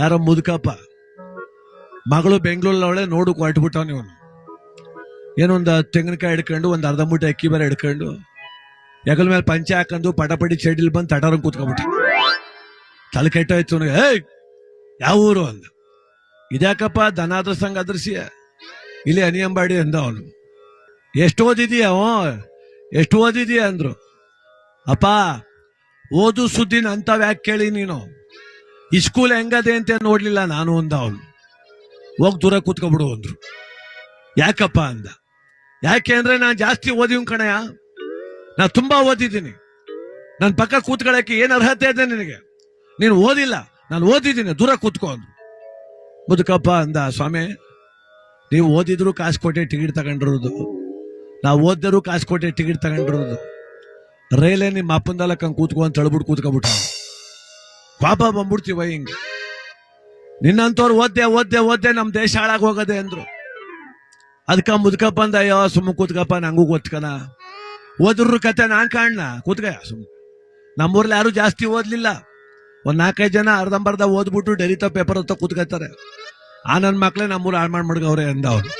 ಯಾರೋ ಮುದುಕಪ್ಪ. ಮಗಳು ಬೆಂಗಳೂರವಳೆ ನೋಡು ಕೊಟ್ಬಿಟ್ಟವನು ಇವನು ಏನೊಂದು ತೆಂಗಿನಕಾಯಿ ಹಿಡ್ಕೊಂಡು, ಒಂದು ಅರ್ಧ ಮೂಟೆ ಅಕ್ಕಿ ಬೇರೆ ಹಿಡ್ಕೊಂಡು, ಹೆಗಲ ಮೇಲೆ ಪಂಚೆ ಹಾಕೊಂಡು ಪಟಪಡಿ ಚಡಿಲಿ ಬಂದು ತಟಾರಂಗ್ ಕೂತ್ಕೊಂಡ್ಬಿಟ್ಟ ತಲೆ ಕೆಟ್ಟೋಯ್ತು ಅವನಿಗೆ ಏಯ್, ಯಾವ ಊರು ಅಂದ. ಇದ್ಯಾಕಪ್ಪ ದನಾದ್ರ ಸಂಘ ಅದರ್ಸಿ ಇಲ್ಲಿ ಅನಿಯಂಬಾಡಿ ಅಂದ ಅವನು. ಎಷ್ಟು ಓದಿದೀಯ ಅವ? ಎಷ್ಟು ಓದಿದೀಯ ಅಂದ್ರು. ಅಪ್ಪ, ಓದು ಸುದ್ದಿನ ಅಂಥವು ಯಾಕೆ ಕೇಳಿ ನೀನು. ಈ ಸ್ಕೂಲ್ ಹೆಂಗದೆ ಅಂತ ನೋಡ್ಲಿಲ್ಲ ನಾನು ಅಂದ ಅವನು. ಹೋಗಿ ದೂರ ಕೂತ್ಕೊಬಿಡು ಅಂದ್ರು. ಯಾಕಪ್ಪ ಅಂದ. ಯಾಕೆ ಅಂದ್ರೆ ನಾನು ಜಾಸ್ತಿ ಓದಿವ್ ಕಣಯ್ಯ. ನಾ ತುಂಬಾ ಓದಿದ್ದೀನಿ. ನನ್ನ ಪಕ್ಕ ಕೂತ್ಕೊಳ್ಳಕ್ಕೆ ಏನ್ ಅರ್ಹತೆ ಇದೆ ನಿನಗೆ? ನೀನು ಓದಿಲ್ಲ. ನಾನು ಓದಿದ್ದೀನಿ. ದೂರ ಕೂತ್ಕೊ ಅಂದ್ರು. ಮುದುಕಪ್ಪ ಅಂದ, ಸ್ವಾಮಿ, ನೀವು ಓದಿದ್ರು ಕಾಸು ಕೊಟ್ಟೆ ಟಿಕೆಟ್ ತಗೊಂಡಿರೋದು. ನಾವು ಓದಿದ್ರು ಕಾಸು ಕೊಟ್ಟೆ ಟಿಕೆಟ್ ತಗೊಂಡಿರೋದು. ರೈಲೇ ನಿಮ್ಮ ಅಪ್ಪಂದಲ್ಲ ಕಂಗೆ ಕೂತ್ಕೊ ಅಂತ ಹೇಳ್ಬಿಟ್ಟು ಕೂತ್ಕೊಬಿಟ್ಟು. ಪಾಪ ಬಂದ್ಬಿಡ್ತೀವ ಹಿಂಗೆ. ನಿನ್ನಂತವ್ರು ಓದ್ದೆ ಓದ್ದೆ ಓದ್ದೆ ನಮ್ಮ ದೇಶ ಹಾಳಾಗ ಹೋಗದೆ ಅಂದ್ರು. ಅದಕ್ಕ ಮುದ್ಕಪ್ಪ ಅಂದ, ಅಯ್ಯೋ, ಸುಮ್ಮ ಕೂತ್ಕಪ್ಪ, ನಂಗೂ ಗೊತ್ಕನ. ಓದ್ರ ಕತೆ ನಾನ್ ಕಾಣ್ಣ ಕೂತ್ಕ ಸುಮ್ ನಮ್ಮೂರ್ಲಿ ಯಾರು ಜಾಸ್ತಿ ಓದ್ಲಿಲ್ಲ. ಒಂದ್ ನಾಲ್ಕೈದು ಜನ ಅರ್ಧಂಬರ್ಧ ಓದ್ಬಿಟ್ಟು, ಡೈರಿತ ಪೇಪರ್ ಅಂತ ಕೂತ್ಕೋತಾರೆ ಆ ನನ್ನ ಮಕ್ಳೇ ನಮ್ಮೂರು ಹಾಳು ಮಾಡಿ ಮಡ್ಗವ್ರೆ ಅಂದ ಅವ್ರು.